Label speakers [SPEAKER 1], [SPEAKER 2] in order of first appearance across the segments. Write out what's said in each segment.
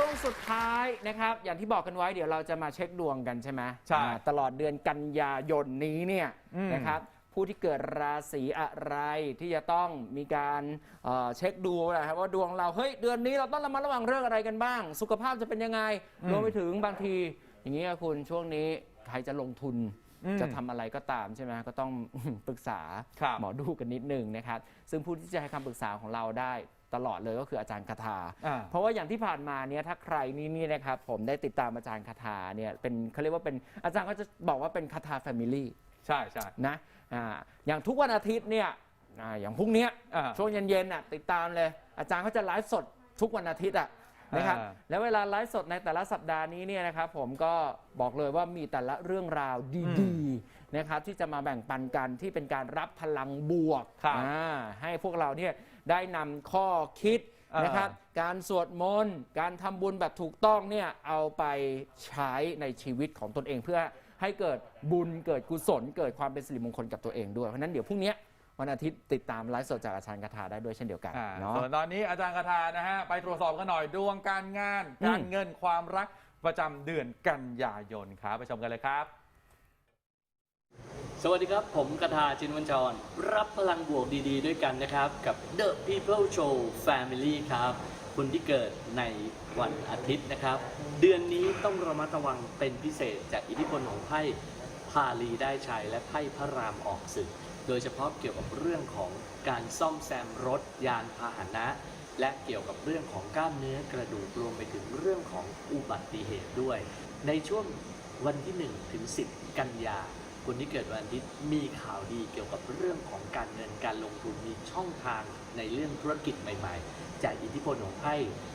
[SPEAKER 1] ช่วงสุดท้ายนะครับ อย่างที่บอกกันไว้เดี๋ยวเราจะมาเช็คดวงกันใช่ไหม
[SPEAKER 2] ใช่
[SPEAKER 1] อ่าตลอดเดือนกันยายนนี้เนี่ย
[SPEAKER 2] อืม
[SPEAKER 1] นะครับ ผู้ที่เกิดราศีอะไรที่จะต้องมีการเอ่อเช็คดูนะครับว่าดวงเราเฮ้ยเดือนนี้เราต้องระมัดระวังเรื่องอะไรกันบ้าง สุขภาพจะเป็นยังไงรวมไปถึงบางที อย่างนี้ยคุณช่วงนี้ใครจะลงทุน
[SPEAKER 2] อืม
[SPEAKER 1] จะทำอะไรก็ตามใช่ไหมก็ต้อง ปรึกษา
[SPEAKER 2] ครับ
[SPEAKER 1] หมอดูกันนิดนึงนะครับ ซึ่งผู้ที่จะให้คำปรึกษาของเราได้ ตลอดเลยก็คืออาจารย์คาถา
[SPEAKER 2] อ่า
[SPEAKER 1] เพราะว่าอย่างที่ผ่านมาเนี่ยถ้าใครนี่นี่นะครับ ผมได้ติดตามอาจารย์คาถาเนี่ยเป็นเขาเรียกว่าเป็นอาจารย์ก็จะบอกว่าเป็นคาถาแฟมิลี่
[SPEAKER 2] ใช่ใช่
[SPEAKER 1] นะอ่าอย่างทุกวันอาทิตย์เนี่ยอ่าอย่างพรุ่งเนี้ย
[SPEAKER 2] อ่า
[SPEAKER 1] ช่วงเย็นๆน่ะติดตามเลย อาจารย์เขาจะไลฟ์สดทุกวันอาทิตย์อะนะครับ
[SPEAKER 2] อ่า
[SPEAKER 1] แล้วเวลาไลฟ์สดในแต่ละสัปดาห์นี้เนี่ยนะครับผมก็บอกเลยว่ามีแต่ละเรื่องราวดีๆนะครับที่จะมาแบ่งปันกันที่เป็นการรับพลังบวก
[SPEAKER 2] ครับ
[SPEAKER 1] อ่าให้พวกเราเนี่ย ได้นำข้อคิด
[SPEAKER 2] อ่าน
[SPEAKER 1] นะครับ การสวดมนต์การทำบุญแบบถูกต้องเนี่ยเอาไปใช้ในชีวิตของตนเองเพื่อให้เกิดบุญเกิดกุศล เกิดความเป็นสิริมงคลกับตัวเองด้วยเพราะฉะนั้นเดี๋ยวพรุ่งนี้วันอาทิตย์ติดตามไลฟ์สดจากอาจารย์คาถาได้ด้วยเช่นเดียวกัน
[SPEAKER 2] อ่า
[SPEAKER 1] เนาะ
[SPEAKER 2] ส่วนตอนนี้อาจารย์คาทานะฮะ ไปตรวจสอบกันหน่อยดวงการงาน
[SPEAKER 1] อืม
[SPEAKER 2] การเงินความรักประจำเดือนกันยายนครับไปชมกันเลยครับ
[SPEAKER 3] สวัสดีครับ ผมกทาจินวันจรรับพลังบวกดี ๆ ด้วยกันนะครับ กับ The People Show Family ครับคุณที่เกิดในวันอาทิตย์นะครับ เดือนนี้ต้องระมัดระวังเป็นพิเศษจากอิทธิพลของไพ่พาลีได้ชัยและไพ่พระรามออกศึก โดยเฉพาะเกี่ยวกับเรื่องของการซ่อมแซมรถยานพาหนะ และเกี่ยวกับเรื่องของกล้ามเนื้อกระดูกรวมไปถึงเรื่องของอุบัติเหตุด้วย ในช่วงวันที่ 1 ถึง 10 กันยา คนที่เกิดวันอาทิตย์มีข่าวดีเกี่ยวกับเรื่องของการเงินการลงทุนมีช่องทางในเรื่องธุรกิจใหม่ ๆ จากอิทธิพลของไพ่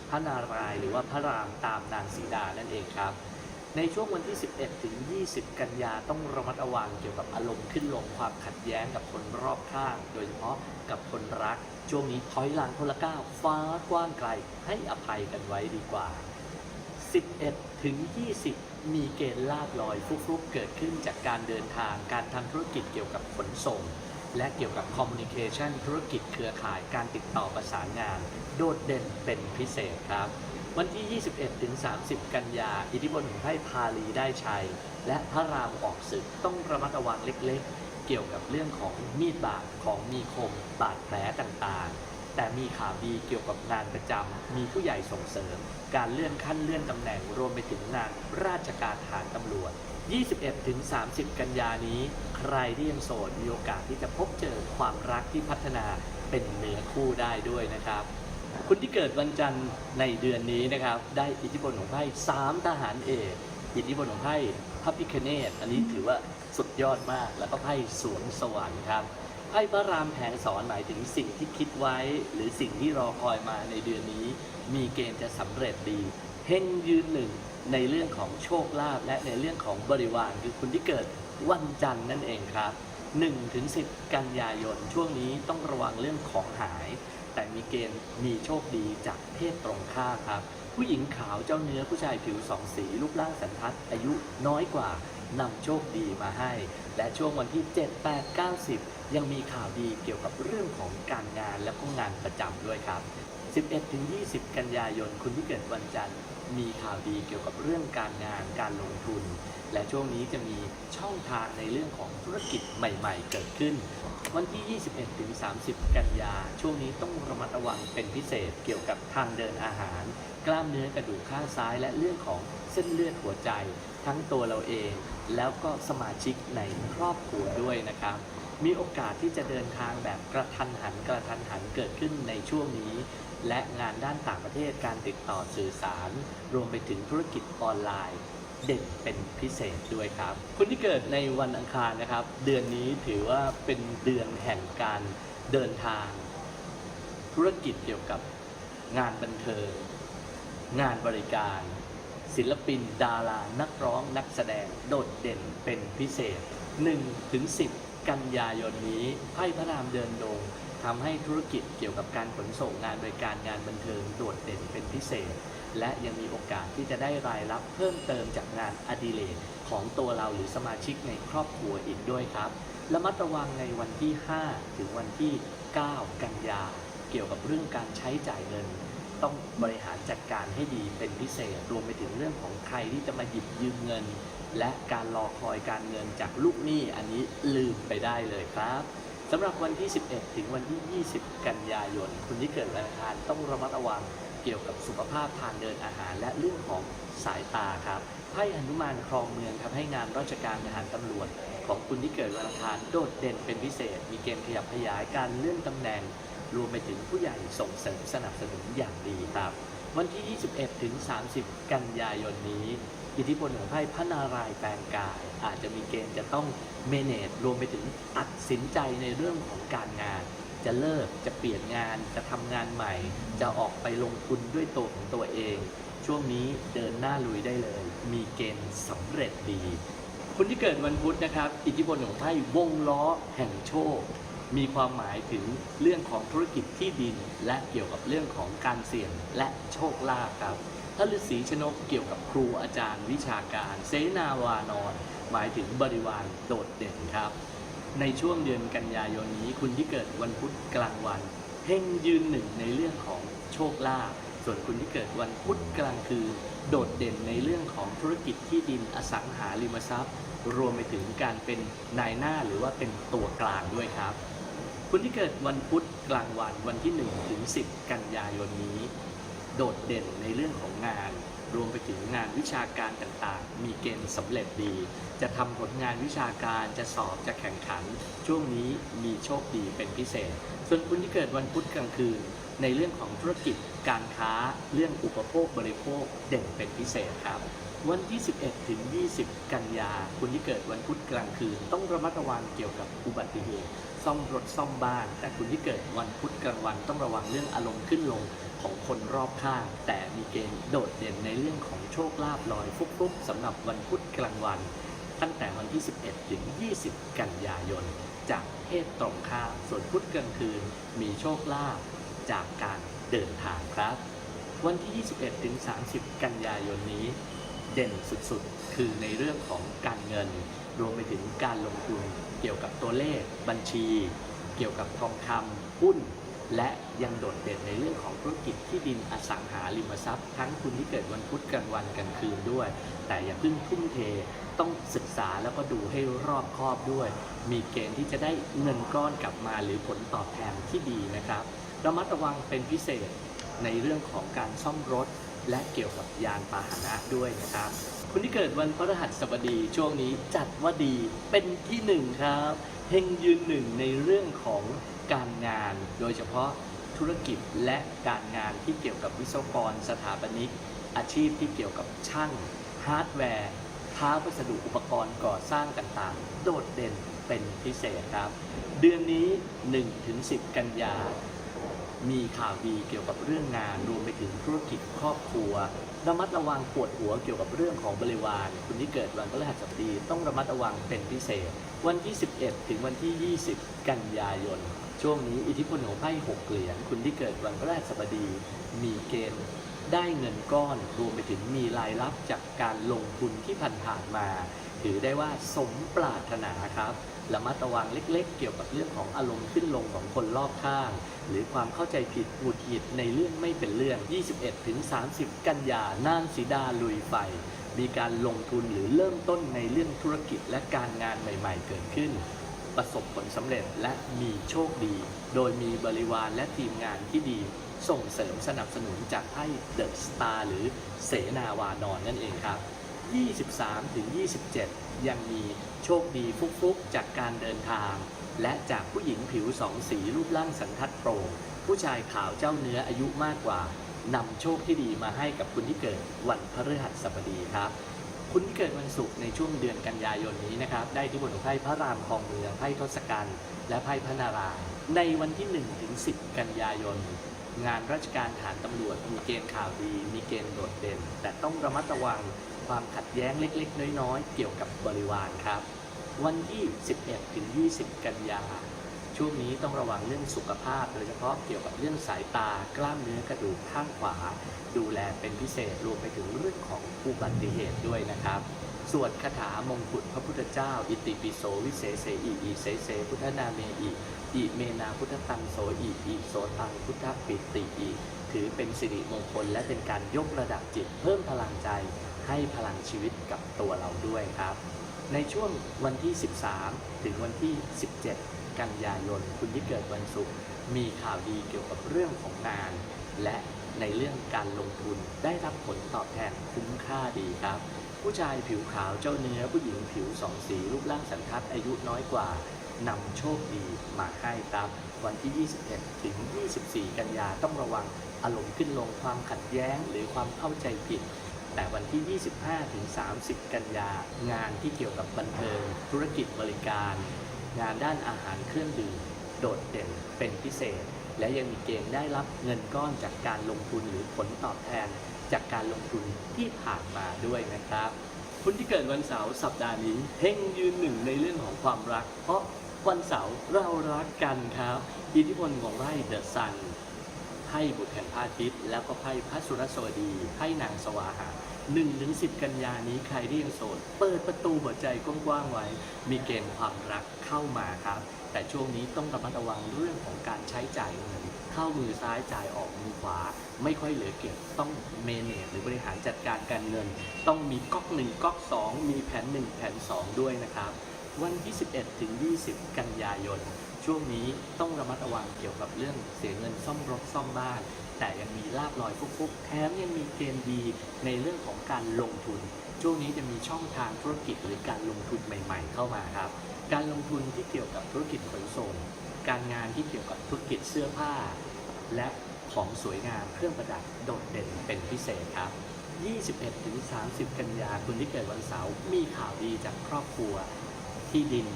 [SPEAKER 3] พระนารายหรือว่าพระรามตามนางสีดานั่นเองครับ ในช่วงวันที่ 11 ถึง 20 กันยาต้องระมัดระวังเกี่ยวกับอารมณ์ขึ้นลงความขัดแย้งกับคนรอบข้าง โดยเฉพาะกับคนรัก ช่วงนี้ถอยหลังคนละก้าวฟ้ากว้างไกลให้อภัยกันไว้ดีกว่า 11 ถึง 20 มีเกณฑ์ลาบลอยฟุกๆเกิดขึ้นจากการเดินทาง การทำธุรกิจเกี่ยวกับขนส่ง และเกี่ยวกับคอมมูนิเคชันธุรกิจเครือข่ายการติดต่อประสานงาน โดดเด่นเป็นพิเศษครับ วันที่ 21ถึง30 กันยา อิทธิพลของไพ่พาลีได้ชัย และพระรามออกศึกต้องระมัดระวังเล็กๆ เกี่ยวกับเรื่องของมีดบาดของมีคมบาดแผลต่างๆ แต่มีข่าวดีเกี่ยวกับงานประจำ มีผู้ใหญ่ส่งเสริม การเลื่อนขั้นเลื่อนตำแหน่งรวมไปถึงงานราชการทหารตำรวจ 21-30 กันยานี้ ใครที่ยังโสดมีโอกาสที่จะพบเจอความรักที่พัฒนาเป็นเนื้อคู่ได้ด้วยนะครับ คุณที่เกิดวันจันทร์ในเดือนนี้นะครับ ได้อิทธิพลของไพ่สามทหารเอกอิทธิพลของไพ่พระพิคเนตอันนี้ถือว่าสุดยอดมากแล้วก็ไพ่สวงสวรรค์ครับ ไพ่พระรามแผงสอนหมายถึงสิ่งที่คิดไว้ หรือสิ่งที่รอคอยมาในเดือนนี้ มีเกณฑ์จะสำเร็จดีเฮงยืนหนึ่งในเรื่องของโชคลาภและในเรื่องของบริวารคือคุณที่เกิดวันจันทร์นั่นเองครับ1ถึง10 กันยายนช่วงนี้ต้องระวังเรื่องของหาย แต่มีเกณฑ์มีโชคดีจากเพศตรงข้ามครับ ผู้หญิงขาวเจ้าเนื้อผู้ชายผิวสองสีรูปร่างสันทัดอายุน้อยกว่านำโชคดีมาให้ และช่วงวันที่ 7 8 9 10 ยังมีข่าวดีเกี่ยวกับเรื่องของการงานและก็งานประจำด้วยครับ 11ถึง20 กันยายนคุณที่เกิดวันจันทร์มีข่าวดีเกี่ยวกับเรื่องการงานการลงทุน และช่วงนี้จะมีช่องทางในเรื่องของธุรกิจใหม่ๆ เกิดขึ้น วันที่ 21ถึง30 กันยา ช่วงนี้ต้องระมัดระวังเป็นพิเศษเกี่ยวกับทางเดินอาหาร กล้ามเนื้อกระดูกข้างซ้าย และเรื่องของเส้นเลือดหัวใจ ทั้งตัวเราเอง แล้วก็สมาชิกในครอบครัวด้วยนะครับ มีโอกาสที่จะเดินทางแบบกระทันหันกระทันหันเกิดขึ้นในช่วงนี้ และงานด้านต่างประเทศการติดต่อสื่อสาร รวมไปถึงธุรกิจออนไลน์ เด่นเป็นพิเศษด้วยครับ คนที่เกิดในวันอังคารนะครับ เดือนนี้ถือว่าเป็นเดือนแห่งการเดินทาง ธุรกิจเกี่ยวกับงานบันเทิงงานบริการ ศิลปิน ดารานักร้องนักแสดงโดดเด่นเป็นพิเศษ1ถึง10 กันยายนนี้ไพ่พระรามเดินดงทำให้ธุรกิจเกี่ยวกับการขนส่งงานบริการงานบันเทิงโดดเด่นเป็นพิเศษ และยังมีโอกาสที่จะได้รายรับเพิ่มเติมจากงานอดิเรกของตัวเราหรือสมาชิกในครอบครัวอีกด้วยครับระมัดระวังในวันที่ 5 ถึงวันที่ 9 กันยา เกี่ยวกับเรื่องการใช้จ่ายเงิน ต้องบริหารจัดการให้ดีเป็นพิเศษ รวมไปถึงเรื่องของใครที่จะมาหยิบยืมเงิน และการรอคอยการเงินจากลูกหนี้อันนี้ลืมไปได้เลยครับสำหรับวันที่ 11 ถึงวันที่ 20 กันยายนคุณที่เกิดวันอังคารต้องระมัดระวังเกี่ยวกับสุขภาพทางเดินอาหารและเรื่องของสายตาครับไพ่หนุมานครองเมืองครับให้งานราชการทหารตำรวจ ของคุณที่เกิดวันอังคารโดดเด่นเป็นพิเศษ มีเกณฑ์ขยับขยายการเลื่อนตำแหน่ง รวมไปถึงผู้ใหญ่ส่งเสริมสนับสนุนอย่างดีครับ วันที่ 21 ถึง 30 กันยายนนี้ อิทธิพลของไพ่พระนารายณ์แปลงกาย อาจจะมีเกณฑ์จะต้องเมเนจรวมไปถึงตัดสินใจในเรื่องของการงาน จะเลิกจะเปลี่ยนงานจะทำงานใหม่ จะออกไปลงทุนด้วยตัวของตัวเอง ช่วงนี้เดินหน้าลุยได้เลย มีเกณฑ์สำเร็จดีคนที่เกิดวันพุธนะครับ อิทธิพลของไพ่วงล้อแห่งโชค มีความหมายถึงเรื่องของธุรกิจที่ดิน และเกี่ยวกับเรื่องของการเสี่ยงและโชคลาภครับถ้าฤาษีชนกเกี่ยวกับครูอาจารย์วิชาการ เสนาวานอนหมายถึงบริวารโดดเด่นครับ ในช่วงเดือนกันยายนนี้คุณที่เกิดวันพุธกลางวันเฮงยืนหนึ่งในเรื่องของโชคลาภส่วนคุณที่เกิดวันพุธกลางคืนโดดเด่นในเรื่องของธุรกิจที่ดินอสังหาริมทรัพย์ รวมไปถึงการเป็นนายหน้าหรือว่าเป็นตัวกลางด้วยครับ คุณที่เกิดวันพุธกลางวันวันที่1ถึง10 กันยายนนี้ โดดเด่นในเรื่องของงาน รวมไปถึงงานวิชาการต่างๆ มีเกณฑ์สำเร็จดี จะทำผลงานวิชาการจะสอบจะแข่งขัน ช่วงนี้มีโชคดีเป็นพิเศษ ส่วนคุณที่เกิดวันพุธกลางคืน ในเรื่องของธุรกิจการค้าเรื่องอุปโภคบริโภคเด่นเป็นพิเศษครับ วันที่ 11 ถึง 20 กันยา คุณที่เกิดวันพุธกลางคืน ต้องระมัดระวังเกี่ยวกับอุบัติเหตุ ซ่อมรถซ่อมบ้าน แต่คุณที่เกิดวันพุธกลางวันต้องระวังเรื่องอารมณ์ขึ้นลงของคนรอบข้าง แต่มีเกณฑ์โดดเด่นในเรื่องของโชคลาภลอยฟุกๆสำหรับวันพุธกลางวัน ตั้งแต่วันที่ 11 ถึง 20 กันยายน จากเพศตรงข้ามส่วนพุธกลางคืน มีโชคลาภจากการเดินทางครับ วันที่ 21 ถึง 30 กันยายนนี้ เด่นสุดๆ คือในเรื่องของการเงิน รวมไปถึงการลงทุนเกี่ยวกับตัวเลขบัญชี เกี่ยวกับทองคำหุ้น และยังโดดเด่นในเรื่องของธุรกิจที่ดินอสังหาริมทรัพย์ ทั้งคุณที่เกิดวันพุธกลางวันกลางคืนด้วย แต่อย่าเพิ่งทุ่มเทต้องศึกษาแล้วก็ดูให้รอบคอบด้วย มีเกณฑ์ที่จะได้เงินก้อนกลับมาหรือผลตอบแทนที่ดีนะครับระมัดระวังเป็นพิเศษในเรื่องของการซ่อมรถ และเกี่ยวกับยานพาหนะด้วยนะครับคุณที่เกิดวันพฤหัสบดีช่วงนี้จัดว่าดีเป็นที่หนึ่งครับเฮงยืนหนึ่งในเรื่องของการงาน โดยเฉพาะธุรกิจและการงานที่เกี่ยวกับวิศวกรสถาปนิก อาชีพที่เกี่ยวกับช่างฮาร์ดแวร์ค้าวัสดุอุปกรณ์ก่อสร้างต่างๆ โดดเด่นเป็นพิเศษครับ เดือนนี้ 1-10 กันยา มีข่าวดีเกี่ยวกับเรื่องงานรวมไปถึงธุรกิจครอบครัวระมัดระวังปวดหัวเกี่ยวกับเรื่องของบริวารคุณที่เกิดวันพฤหัสบดีต้องระมัดระวังเป็นพิเศษ วันที่ 11 ถึงวันที่ 20 กันยายน ช่วงนี้อิทธิพลของไพ่หกเหรียญคุณที่เกิดวันพฤหัสบดี มีเกณฑ์ได้เงินก้อนรวมไปถึงมีรายรับจากการลงทุนที่ผ่านๆมา ถือได้ว่าสมปรารถนาครับระมัดระวังเล็ก ๆ เกี่ยวกับเรื่องของอารมณ์ขึ้นลงของคนรอบข้าง หรือความเข้าใจผิดหงุดหงิดในเรื่องไม่เป็นเรื่อง 21ถึง30 กันยานางสีดาลุยไฟ มีการลงทุนหรือเริ่มต้นในเรื่องธุรกิจและการงานใหม่ ๆ เกิดขึ้น ประสบผลสำเร็จและมีโชคดี โดยมีบริวารและทีมงานที่ดี ส่งเสริมสนับสนุนจากไพ่เดอะสตาร์หรือเสนาวานอนนั่นเองครับ 23 ถึง 27 ยังมีโชคดีฟุกๆจากการเดินทาง และจากผู้หญิงผิวสองสีรูปร่างสันทัดโปร่งผู้ชายขาวเจ้าเนื้ออายุมากกว่านำโชคที่ดีมาให้กับคุณที่เกิดวันพฤหัสบดีครับ คุณที่เกิดวันศุกร์ในช่วงเดือนกันยายนนี้นะครับ ได้ที่บนของไพ่พระรามคลองเมืองไพ่ทศกัณฐ์และไพ่พระนารายณ์ในวันที่1ถึง10 กันยายน งานราชการฐานตำรวจมีเกณฑ์ข่าวดี มีเกณฑ์โดดเด่น แต่ต้องระมัดระวัง ความขัดแย้งเล็ก ๆ น้อย ๆ เกี่ยวกับบริวารครับ วันที่ 11 ถึง 20 กันยา ช่วงนี้ต้องระวังเรื่องสุขภาพ โดยเฉพาะเกี่ยวกับเรื่องสายตากล้ามเนื้อกระดูกข้างขวา ดูแลเป็นพิเศษรวมไปถึงเรื่องของอุบัติเหตุด้วยนะครับสวดคาถามงกุฎพระพุทธเจ้า อิติปิโสวิเศษเสอิอิเสเสพุทธนาเมอิอิเมนาพุทธตังโสอิอิโสตังพุทธปิติอิถือเป็นสิริมงคลและเป็นการยกระดับจิตเพิ่มพลังใจ ให้พลังชีวิตกับตัวเราด้วยครับ ในช่วงวันที่ 13 ถึงวันที่ 17 กันยายนคุณที่เกิดวันศุกร์มีข่าวดีเกี่ยวกับเรื่องของงาน และในเรื่องการลงทุนได้รับผลตอบแทนคุ้มค่าดีครับ ผู้ชายผิวขาวเจ้าเนื้อผู้หญิงผิวสองสีรูปร่างสันทัดอายุน้อยกว่านำโชคดีมาให้ครับ วันที่ 21 ถึง 24 กันยาต้องระวังอารมณ์ขึ้นลงความขัดแย้งหรือความเข้าใจผิด แต่วันที่ 25 ถึง 30 กันยางานที่เกี่ยวกับบันเทิง ธุรกิจบริการ งานด้านอาหารเครื่องดื่มโดดเด่นเป็นพิเศษ และยังมีเกณฑ์ได้รับเงินก้อนจากการลงทุนหรือผลตอบแทน จากการลงทุนที่ผ่านมาด้วยนะครับคุณที่เกิดวันเสาร์สัปดาห์นี้เฮงยืนหนึ่งในเรื่องของความรัก เพราะวันเสาร์เรารักกันครับ อิทธิพลของไพ่เดอะซัน พ่บุตรแห่งพระอาทิตย์ แล้วก็ไพ่พระสุรสวดีไพ่นางสวาหา1นถึงสิบกันยานี้ใครที่ยังโสด เปิดประตูหัวใจกว้างๆไว้ มีเกณฑ์ความรักเข้ามาครับ แต่ช่วงนี้ต้องระมัดระวังเรื่องของการใช้จ่ายเงินเข้ามือซ้ายจ่ายออกมือขวา ไม่ค่อยเหลือเก็บต้องเมเนจหรือบริหารจัดการการเงิน ต้องมีก๊อกหนึ่งก๊อกสองมีแผนหนึ่งแผนสองด้วยนะครับ วันที่ 11ถึง20 กันยายน ช่วงนี้ต้องระมัดระวังเกี่ยวกับเรื่องเสียเงินซ่อมรถซ่อมบ้าน แต่ยังมีลาบลอยฟุกๆแถมยังมีเกณฑ์ดีในเรื่องของการลงทุน ช่วงนี้จะมีช่องทางธุรกิจหรือการลงทุนใหม่ ๆ เข้ามาครับ การลงทุนที่เกี่ยวกับธุรกิจขนส่ง การงานที่เกี่ยวกับธุรกิจเสื้อผ้า และของสวยงามเครื่องประดับโดดเด่นเป็นพิเศษครับ 21ถึง30 กันยาคุณที่เกิดวันเสาร์มีข่าวดีจากครอบครัวที่ดิน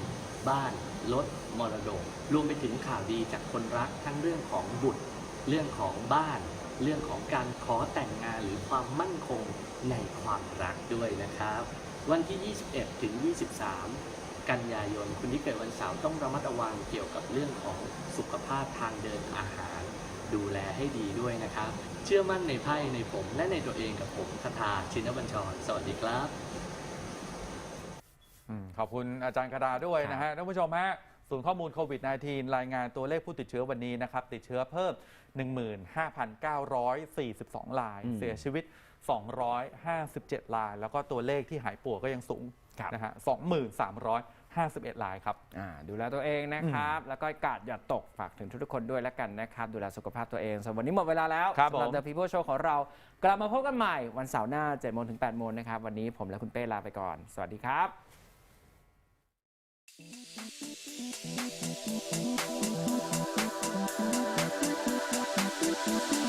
[SPEAKER 3] บ้านรถมรดกรวมไปถึงข่าวดีจากคนรักทั้งเรื่องของบุตร เรื่องของบ้าน เรื่องของการขอแต่งงานหรือความมั่นคงในความรักด้วยนะครับ วันที่ 21 ถึง 23 กันยายนคุณที่เกิดวันเสาร์ต้องระมัดระวังเกี่ยวกับเรื่องของสุขภาพทางเดินอาหาร ดูแลให้ดีด้วยนะครับ เชื่อมั่นในไพ่ในผมและในตัวเองกับผมคาทาชินบัญชร สวัสดีครับ
[SPEAKER 2] ขอบคุณอาจารย์คดาด้วยนะฮะท่านผู้ชมฮะศูนย์ข้อมูลโควิด -19 รายงานตัวเลขผู้ติดเชื้อวันนี้นะครับ ติดเชื้อเพิ่ม 15,942ราย
[SPEAKER 1] อืม
[SPEAKER 2] เสียชีวิต 257ราย แล้วก็ตัวเลขที่หายป่วยก็ยังสูง
[SPEAKER 1] ครับ
[SPEAKER 2] นะฮะ2351รายครับ
[SPEAKER 1] อ่าดูแลตัวเองนะครับ แล้วก็กาดอย่าตกฝากถึงทุกๆคนด้วยแล้วกันนะครับ ดูแลสุขภาพตัวเองสำหรับวันนี้หมดเวลาแล้ว
[SPEAKER 2] ครับ
[SPEAKER 1] สำหรับ
[SPEAKER 2] ผม
[SPEAKER 1] The People Show ของเรา กลับมาพบกันใหม่วันเสาร์หน้า7โมงถึง8โมงนะครับ วันนี้ผมและคุณเป้ลาไปก่อน สวัสดีครับ
[SPEAKER 4] Thank you.